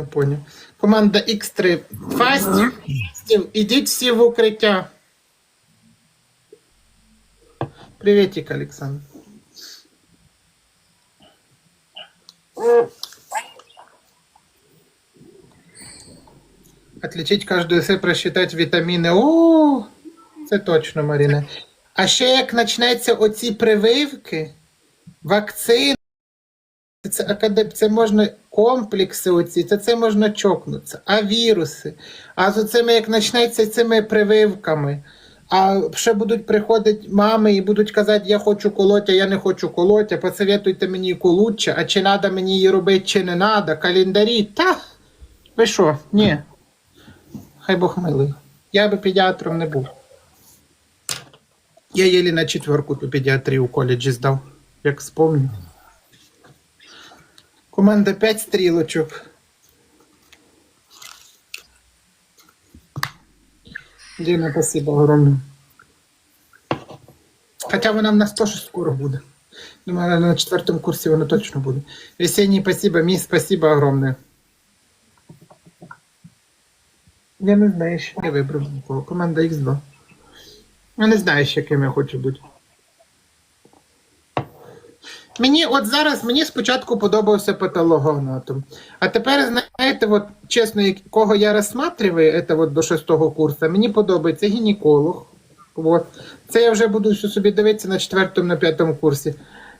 Я поняв. Команда X3 фастів, ідіть всі в укриття. Приветик, Александр. Отличить каждую эссе, просчитать вітаміни. О, це точно, Маріна. А ще як почнеться оці прививки, вакцини, це, академ... це можна комплекси оці, це, це можна чокнутися, а віруси. А з цими, як почнеться цими прививками, а ще будуть приходити мами і будуть казати, я хочу колоть, я не хочу колоть, посоветуйте мені колуче, а чи треба мені її робити, чи не треба, календарі. Та ви що? Ні. Хай Бог милий. Я би педіатром не був. Я єлі на четверку ту педіатрію у коледжі здав, як спомню. Команда 5 стрілочок. Діна, спасибо огромне. Хоча вона в нас теж скоро буде. Думаю, на четвертому курсі воно точно буде. Весенний, спасибо, мій спасибо огромне. Я не знаю, що я вибрав нікого. Команда X2. Я не знаю, ще ким я хочу бути. Мені от зараз мені спочатку подобався патологоанатом. А тепер, знаєте, от чесно, кого я розсматриваю, це от до шостого курсу, мені подобається гінеколог. От. Це я вже буду собі дивитися на четвертому, на п'ятому курсі.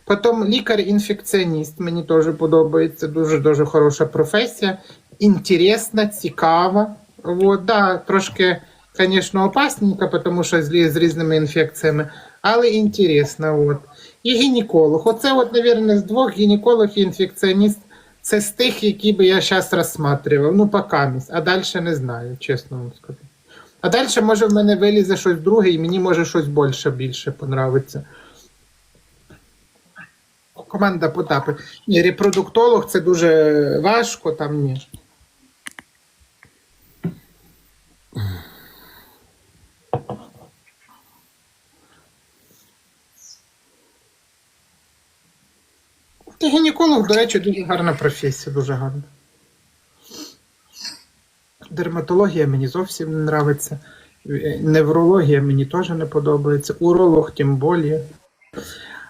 Потім лікар-інфекціоніст, мені теж подобається, дуже-дуже хороша професія. Інтересна, цікава. От, да, трошки, звісно, опасненько, тому що з, з різними інфекціями, але інтересно. От. І гінеколог. Оце, от, мабуть, з двох гінеколог і інфекціоніст. Це з тих, які би я зараз розсматривав. Ну, поки. А далі не знаю, чесно вам скажу. А далі, може, в мене вилізе щось друге, і мені може щось більше більше понравиться. Команда Потапи. Ні, репродуктолог це дуже важко, там ні. Та гінеколог, до речі, дуже гарна професія, дуже гарна. Дерматологія мені зовсім не нравиться. Неврологія мені теж не подобається. Уролог тим більше.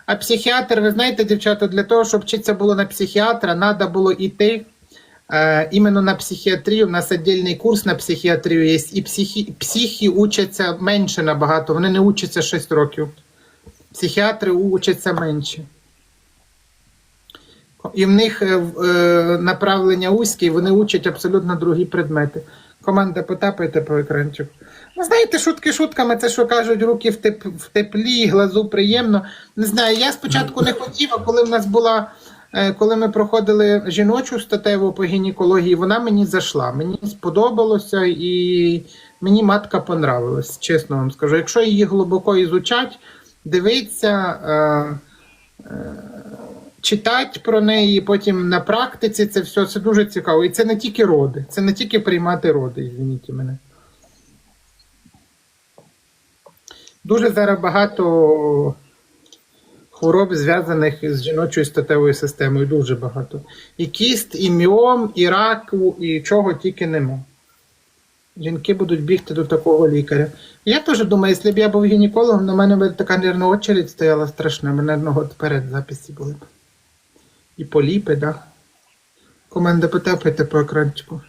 А психіатр, ви знаєте, дівчата, для того, щоб вчитися було на психіатра, треба було йти е, іменно на психіатрію. У нас віддільний курс на психіатрію є, і психі, психі учаться менше набагато. Вони не учаться 6 років. Психіатри учаться менше. І в них е, е, направлення вузькі, вони учать абсолютно другі предмети. Команда потапайте по екранчику. Ви знаєте, шутки шутками, це що кажуть, руки в, теп, в теплі, глазу приємно. Не знаю, я спочатку не хотів, а коли в нас була, е, коли ми проходили жіночу статеву по гінекології, вона мені зайшла. Мені сподобалося і мені матка понравилась, чесно вам скажу. Якщо її глибоко ізучать, дивитися. Е, читати про неї, потім на практиці це все це дуже цікаво. І це не тільки роди, це не тільки приймати роди, извиніть мене. Дуже зараз багато хвороб зв'язаних з жіночою статевою системою. Дуже багато. І кіст, і міом, і рак, і чого тільки нема. Жінки будуть бігти до такого лікаря. Я теж думаю, якщо б я був гінекологом, на мене б така, мабуть, очередь стояла страшна. Мене одного вперед записі були б. І поліпи, да? Команда потапайте по екранчику.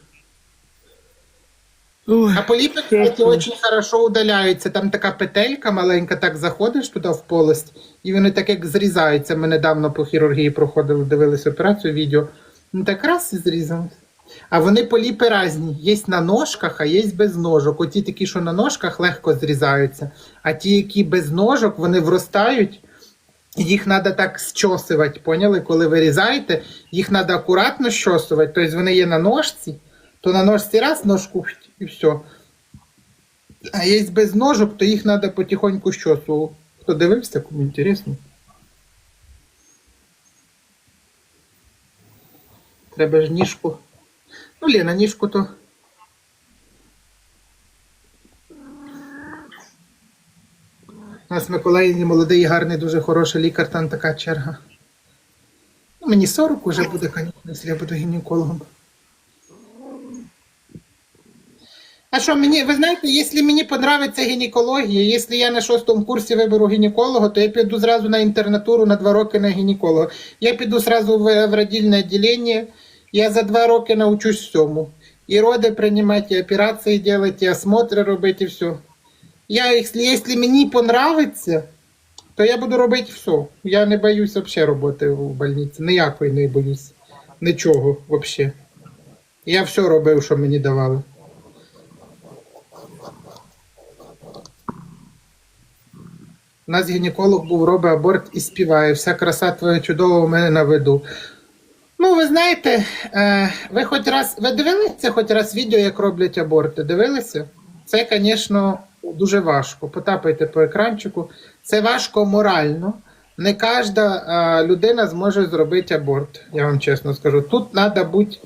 А поліпи, кстати, очень хорошо удаляються. Там така петелька маленька, так заходиш туди в полость, і вони так як зрізаються. Ми недавно по хірургії проходили, дивилися операцію, відео. Ну так раз і зрізалось. А вони поліпи різні. Є на ножках, а є без ножок. Оті такі, що на ножках легко зрізаються, а ті, які без ножок, вони вростають. Їх треба так щосувати, поняли? Коли вирізаєте, їх треба акуратно щосувати. Тобто вони є на ножці, то на ножці раз ножку і все. А є без ножок, то їх треба потихоньку щосувати. Хто дивився, кому інтересно. Треба ж ніжку. Ну, Лена, ніжку то. У нас в Миколаївні молодий, гарний, дуже хороший лікар, там така черга. Ну, мені 40 уже буде, звісно, якщо я буду гінекологом. А що мені, ви знаєте, якщо мені подобається гінекологія, якщо я на шостому курсі виберу гінеколога, то я піду зразу на інтернатуру на два роки на гінеколога. Я піду зразу в, в родильне відділення, я за два роки навчусь всьому. І роди приймати, і операції робити, і осмотри робити, і все. Я, якщо, мені понравиться, то я буду робити все. Я не боюсь взагалі роботи в больниці. Ніякої не боюсь. Нічого взагалі. Я все робив, що мені давали. У нас гінеколог був робить аборт і співає. Вся краса твоя чудова у мене на виду. Ну, ви знаєте, е, ви хоч раз ви дивилися хоч раз відео, як роблять аборти? Дивилися? Це, звісно, дуже важко. Потапайте по екранчику. Це важко морально. Не кожна е, людина зможе зробити аборт, я вам чесно скажу. Тут треба бути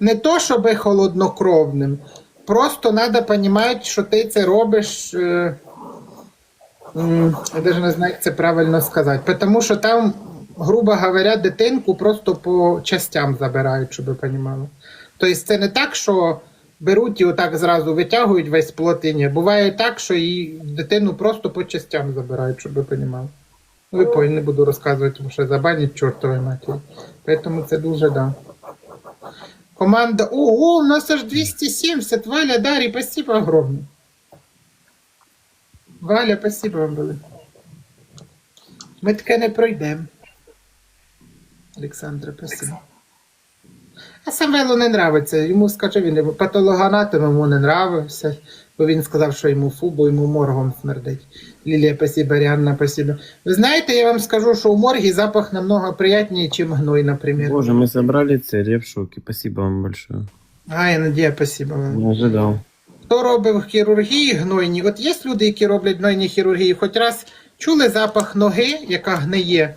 не то, щоб холоднокровним, просто треба розуміти, що ти це робиш. Е, Я даже не знаю, як це правильно сказати. Тому що там, грубо говоря, дитинку просто по частям забирають, щоб ви розуміли. Тобто це не так, що беруть і отак зразу витягують весь плод і ні. Буває так, що і дитину просто по частям забирають, щоб ви розуміли. Ну, поняли, не буду розказувати, тому що забанять чортові матері. Тому це дуже да. Команда. Ого, у нас аж 270. Валя, Дарі, спасибо огромное. Валя, спасибо вам велике. Ми таке не пройдемо. Олександра, спасибо. А Самвелу не нравиться. Йому скаже, він патологоанатом йому не нравився, бо він сказав, що йому фу, бо йому моргом смердить. Лілія, спасибо, Ріанна, спасибо. Ви знаєте, я вам скажу, що у моргі запах намного приятнее, ніж гной, наприклад. Боже, мы собрали цель, я в шоке. Спасибо вам большое. А, я надія, спасибо вам. Не. Хто робив хірургії гнойні? От є люди, які роблять гнойні хірургії, хоч раз чули запах ноги, яка гниє.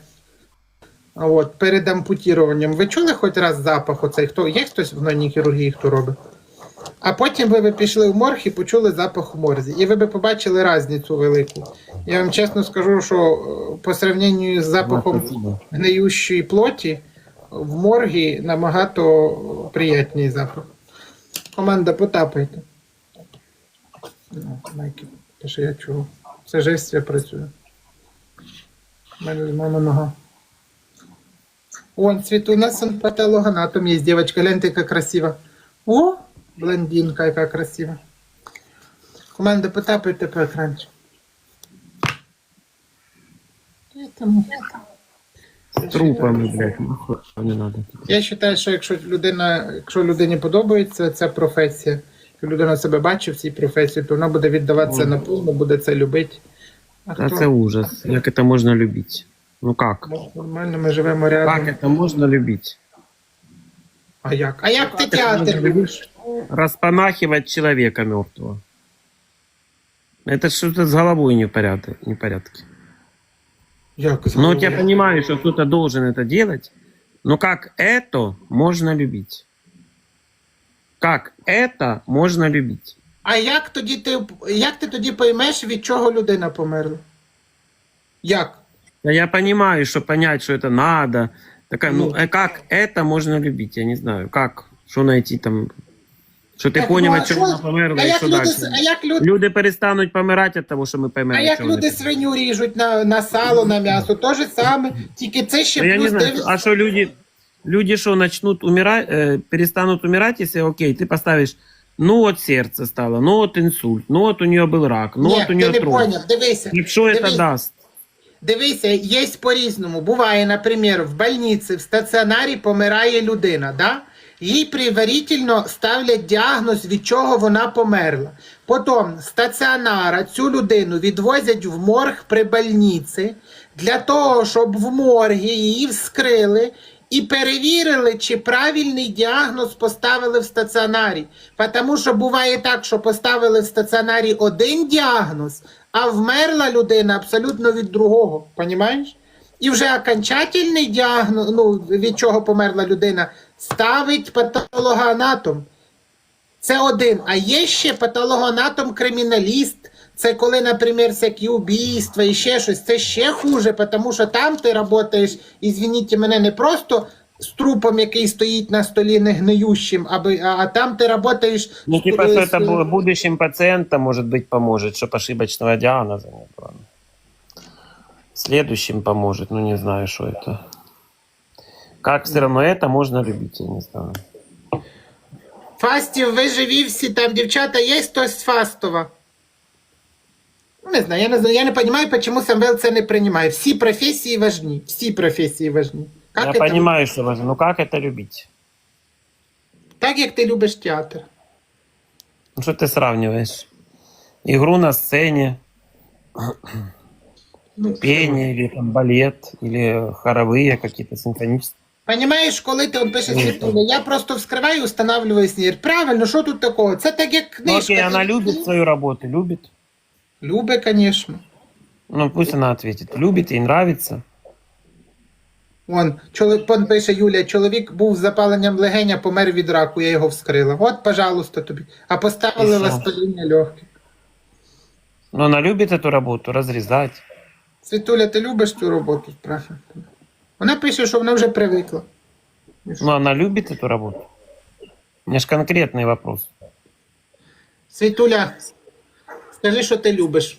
От, перед ампутіруванням. Ви чули хоч раз запах оцей? Хто? Є хтось в гнойній хірургії, хто робить? А потім ви би пішли в морг і почули запах в морзі. І ви би побачили різницю велику. Я вам чесно скажу, що е, по сравненню з запахом гниющої плоті в моргі набагато приятний запах. Команда, потапайте. Ну, майки, те, що я чув. Це жестя працює. У мене мама нога. Вон, цвіт, у нас он патологоанатом є девочка, гляньте, яка красива. О, блондинка, яка красива. Команда, потапайте по екранчику. Трупами, блядь, не надо. Я вважаю, що якщо людина, якщо людині подобається ця професія, якщо людина себе бачить в цій професії, то вона буде віддаватися Ой. наповну, буде це любити. А Да хто? це ужас. Як это можно любить? Ну как? Ну, Нормально, ми живемо рядом. Как это можно любить? А як? А як ти Как это можно театр любиш? любить? Распанахивать человека мертвого. Это что-то с головой не в порядке. Не в порядке. Як? Ну, вот я понимаю, что кто-то должен это делать, но как это можно любить? Как это можно любить? А як тоді ти як ти тоді поймеш, від чого людина померла? Як? Да я понимаю, что понять, что это надо. Такая, ну, Ну. э, как это можно любить? Я не знаю. Как? Что найти там? Що ти Так, поняв, ну, а від чого що- вона померла, А і як що люди, далі? с- а як люди, Люди перестануть помирати від того, що ми поймемо. а як що вони люди там. свиню ріжуть на, на сало, на м'ясо? То же саме, тільки це ще Ну, я не плюс знаю, 90. а що люди, люди що начнут умирать, э, перестанут умирать, если, окей, ты поставишь, ну вот сердце стало, ну вот инсульт, ну вот у нее был рак, ну Ні, вот у ти нее не тромб. поняв, дивися. И что это Дивись. даст? Дивися, є по-різному. Буває, наприклад, в больниці, в стаціонарі помирає людина, да? їй предварительно ставлять діагноз, від чого вона померла. Потім стаціонара цю людину відвозять в морг при больниці для того, щоб в моргі її вскрили і перевірили, чи правильний діагноз поставили в стаціонарі. Тому що буває так, що поставили в стаціонарі один діагноз, а вмерла людина абсолютно від другого. Понімаєш? І вже окончательний діагноз, ну, від чого померла людина, ставить патологоанатом. Це один. А є ще патологоанатом криміналіст. Це коли, наприклад, всякі убійства і ще щось. Це ще хуже, тому що там ти працюєш, ізвініть мене, не просто з трупом, який стоїть на столі не гниющим, аби, а, а там ти працюєш. Ну, з- типа, что з- это бу- будущим пациентам, может быть, поможет, чтобы ошибочного диагноза не было. Следующим поможет, ну не знаю, что это. Как все равно это можно любить, я не знаю. Фастів, ви живі всі, там дівчата є хтось з Фастова. Ну, Не знаю, я не знаю, я не розумію, чому Самвел це не приймає. Всі професії важні. Всі професії важні. Как я это- понимаю, что важно, но как это любить? Так як ти любиш театр. Ну что ты сравниваешь? Игру на сцене, Ну, пение, или там балет, или хоровые какие-то симфонические. Понимаєш, коли ти от пишеш світуля, я просто вскриваю і встановлюю снір. Правильно, що тут такого? Це так як Ну, книжка. окей, она любит свою работу, любит. Любить, звісно. Ну, пусть она ответит. Любит, ей нравится. Вон, чоловік пон пише Юля, чоловік був з запаленням легеня, помер від раку, я його вскрила. От, пожалуйста, тобі. А поставили І що? воспаління легких. Но она любит эту работу, разрезать. Світуля, ти любиш цю роботу? Спрашиваю. Вона пише, що вона вже привикла. Но она любит эту работу. У меня же конкретный вопрос. Світуля, скажи, що ти любиш.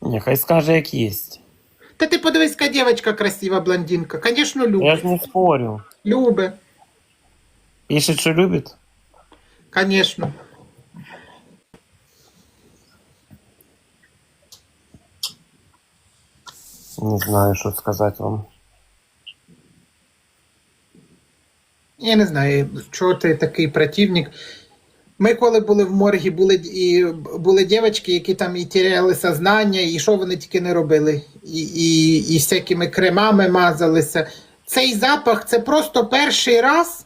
Не, хай скаже, як есть. Та ти подивись, яка дівчинка красива, блондинка. Звісно, Я любить. же не спорю. Любить. Пишет, что любит. Звісно. Не знаю, что сказать вам. Я не знаю, чого ти такий противник. Ми коли були в моргі, були і були дівчатки, які там і теряли сознання, і що вони тільки не робили, і, і, і всякими кремами мазалися. Цей запах це просто перший раз,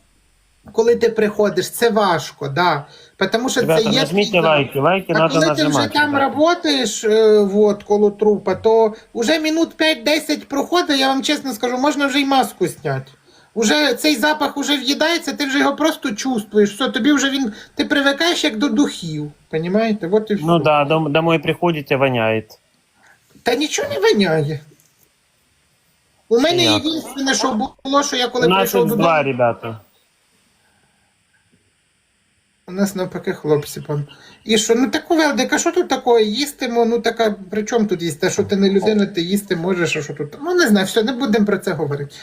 коли ти приходиш, це важко, да. Тому що Ребята, це є. твій запах. лайки. Лайки А надо коли ти вже там ребята. працюєш е, вот, коло трупа, то вже минут 5-10 проходить, я вам чесно скажу, можна вже й маску зняти. Уже цей запах уже в'їдається, ти вже його просто чувствуєш. Все, тобі вже він. Ти привикаєш як до духів. Понімаєте? Вот і все. Ну да, дом- домой приходите, воняет. Та нічого не воняє. У мене Як? єдине, що було, що я коли У нас прийшов X2, додому. ребята. У нас навпаки хлопці. пан. І що, ну таку велдика, що тут такого їстимо? Ну така, при чому тут їсти? А що ти не людина, ти їсти можеш, а що тут? Ну не знаю, все, не будемо про це говорити.